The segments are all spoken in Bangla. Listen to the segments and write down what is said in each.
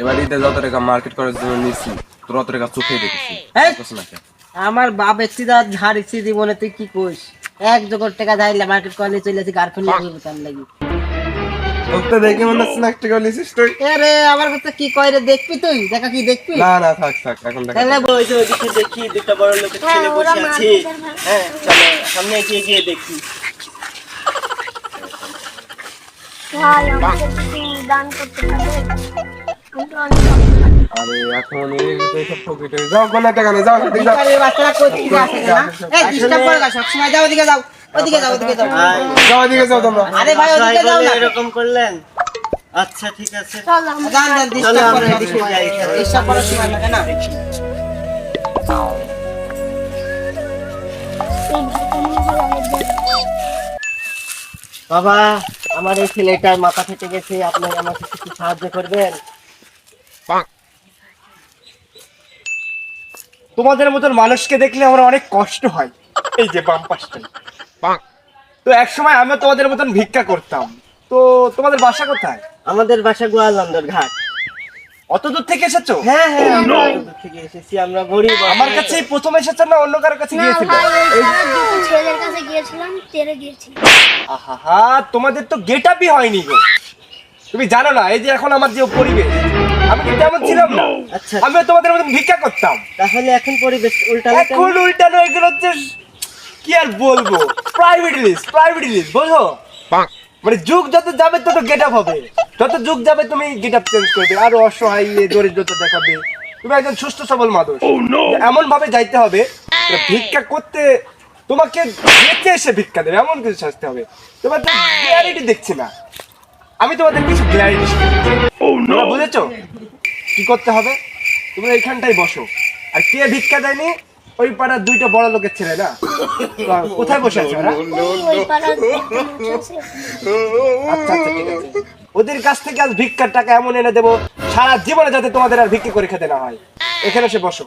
এবার ঈদে যত টাকা মার্কেট করার জন্য নিচ্ছি তোর অত টাকা চোখে দেখেছি বুঝছ না কেন? আমার বাপ একটি দাঁত ঝাড়িছি জীবনে তুই কি কইস? এক জগর টাকা ধাইলে মার্কেট করে চলে আসি গার্লফ্রেন্ড লাগবে তার লাগি। তোর তো দেখে মনে হচ্ছে না একটা করে নিছিস তুই? আরে আমার কথা কি কয় রে দেখবি তুই? দেখা কি দেখবি? না না থাক থাক এখন দেখা তাহলে ওই যে ওইদিকে দেখি দুটো বড় লোকের ছেলে বসে আছে। হ্যাঁ চলো সামনে এগিয়ে গিয়ে দেখি। ভাই আমাকে একটু দান করতে পারবে। আরে এখন এই তো সব পকেটে যাও কোন টাকা যাও যাও। ভিখারির বাচ্চারা আসে না এই ডিস্টার্ব করে না সবসময় যাও ওদিকে যাও ওদিকে যাও ওদিকে যাও। যাও এদিকে যাও তোমরা। আরে ভাই ওদিকে যাও না। এরকম করলেন? আচ্ছা ঠিক আছে। চলো আমরা যান যান ডিস্টার্ব করে যাই। ডিস্টার্ব করার সময় লাগে না? বাবা আমার এই ছেলেটার মাথা ফেটে গেছে আপনি আমাকে কিছু সাহায্য করবেন? তোমাদের মতন মানুষকে দেখলে আমার অনেক কষ্ট হয়। এই যে বাম পাশটা। তো এক সময় আমিও তোমাদের মতন ভিক্ষা করতাম। তো তোমাদের বাসা কোথায়? আমাদের বাসা গোয়ালন্দর ঘাট। অত দূর থেকে এসেছ? হ্যাঁ হ্যাঁ আমরা দূর থেকে এসেছি আমরা গরিব। আমার কাছে প্রথম এসেছ না অন্য কারোর কাছে না গিয়েছিলে? ভাই ছেলের কাছে গিয়েছিলাম তেরে গিয়েছিলাম আহা তোমাদের তো গেট আপই হয়নি গো। তুমি জানো না এই যে এখন আমার যে পরিবেশ। আমি কিন্তু এমন ছিলাম না। আচ্ছা। আমিও তোমাদের মতন ভিক্ষা করতাম। তাহলে এখন পরিবেশ উল্টা এখন উল্টানো এগুলো হচ্ছে কি আর বলব? প্রাইভেট লিস্ট প্রাইভেট লিস্ট বোঝো? মানে যুগ যত যাবে তত গেট আপ হবে। যত যুগ যাবে তুমি গেট আপ চেঞ্জ করবে। আরও অসহায় দরিদ্রতা দেখাবে। তুমি একজন সুস্থ সবল মানুষ। এমন ভাবে যাইতে হবে ভিক্ষা করতে তোমাকে বেঁচে এসে ভিক্ষা দেবে এমন কিছু সাজতে হবে। তোমার তো ক্লিয়ারিটি দেখছি না। আমি তোমাদের কিছু ক্লিয়ারিটি তোমরা বুঝেছ? কি করতে হবে? তোমরা এইখানটাই বসো। আর কে ভিক্ষা দেয়নি? ওই পাড়ার দুইটা বড় লোকের ছেলে না? কোথায় বসে আছে ওরা? আছে আচ্ছা আচ্ছা ঠিক আছে। ওদের কাছ থেকে আজ ভিক্ষার টাকা এমন এনে দেবো সারা জীবনে যাতে তোমাদের আর ভিক্ষা করে খেতে না হয়। এখানে এসে বসো।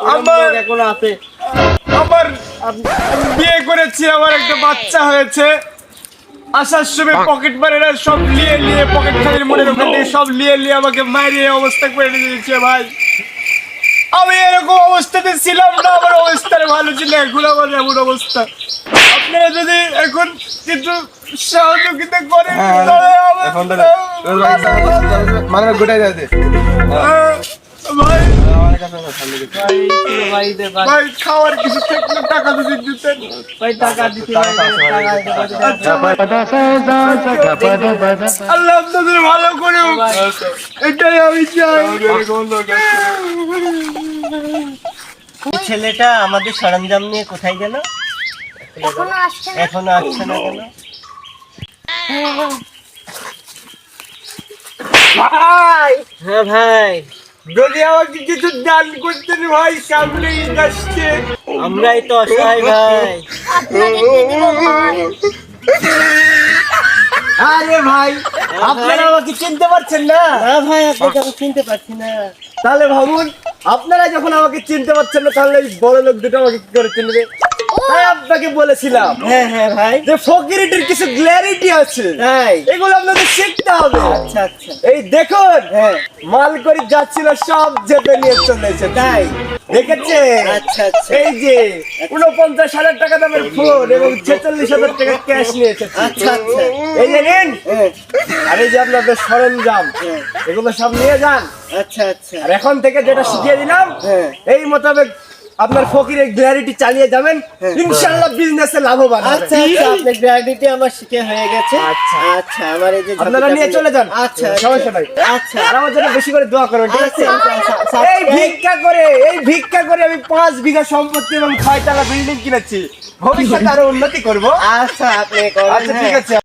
আমার এখন আছে? আমার বিয়ে করেছি আমার একটা বাচ্চা হয়েছে। আসার সময় পকেট মারেরা সব লিয়ে লিয়ে পকেট খালির মনের ওখান থেকে সব লিয়ে লিয়ে আমাকে মারিয়ে অবস্থা করে দিয়েছে ভাই। আমি এরকম অবস্থাতে ছিলাম না আমার অবস্থার ভালো ছিল এখন আমার এমন অবস্থা। আপনারা যদি এখন কিছু সহযোগিতা করেন হ্যাঁ, মানে গোটাই আহ, ভাই। ভাই খাওয়ার কিছু থাকলে টাকা যদি দিতেন। ভাই টাকা দিতে আচ্ছা আল্লাহ আপনাদের ভালো করুক এটাই আমি চাই। এই ছেলেটা আমাদের সরঞ্জাম নিয়ে কোথায় গেল? এখনও আসছে না। এখনও আসছে না কেন? ভাই। হ্যাঁ ভাই। যদি আমাকে কিছু দান করতেন ভাই সামনে ঈদ আসছে। আমরাই তো অসহায় ভাই। দিয়ে দেবো ভাই? আরে ভাই আপনারা আমাকে চিনতে পারছেন না? না ভাই আপনাকে আমি চিনতে পারছি না। তাহলে ভাবুন আপনারা যখন আমাকে চিনতে পারছেন না তাহলে এই বড় লোক দুটো আমাকে কি করে চিনবে? তাই আপনাকে বলেছিলাম হ্যাঁ হ্যাঁ ভাই। যে ফকিরিটির কিছু গ্ল্যারিটি আছে। এগুলো আপনাদের শিখতে হবে। আচ্ছা আচ্ছা। এই দেখুন হ্যাঁ। মাল করে যাচ্ছিল সব নিয়ে চলেছে তাই। দেখেছে? আচ্ছা আচ্ছা। এই যে উনপঞ্চাশ হাজার টাকা দামের ফোন এবং ছেচল্লিশ হাজার টাকা ক্যাশ নিয়ে এসেছে। আচ্ছা আচ্ছা। এই যে নিন। হ্যাঁ, আর এই যে আপনাদের সরঞ্জাম এগুলো সব নিয়ে যান। আচ্ছা আচ্ছা। আর এখন থেকে যেটা শিখিয়ে দিলাম হ্যাঁ। এই মোতাবেক আপনার ফকিরের গ্যারান্টি চালিয়ে যাবেন ইনশাআল্লাহ বিজনেসে লাভবান। আচ্ছা আচ্ছা আপনার গ্র্যাভিটি আমার শিখে হয়ে গেছে। আচ্ছা। আচ্ছা আমার এই যে আপনারা নিয়ে চলে যান। আচ্ছা সমস্যা নাই। আচ্ছা। আমার জন্য বেশি করে দোয়া করবেন ঠিক আছে? আচ্ছা, আচ্ছা, আচ্ছা, এই ভিক্ষা করে এই ভিক্ষা করে আমি পাঁচ বিঘা সম্পত্তি এবং ছয় টাকা বিল্ডিং কিনেছি। ভবিষ্যতে আরও উন্নতি করব। আচ্ছা আপনি করেন আচ্ছা ঠিক হ্যাঁ। আছে।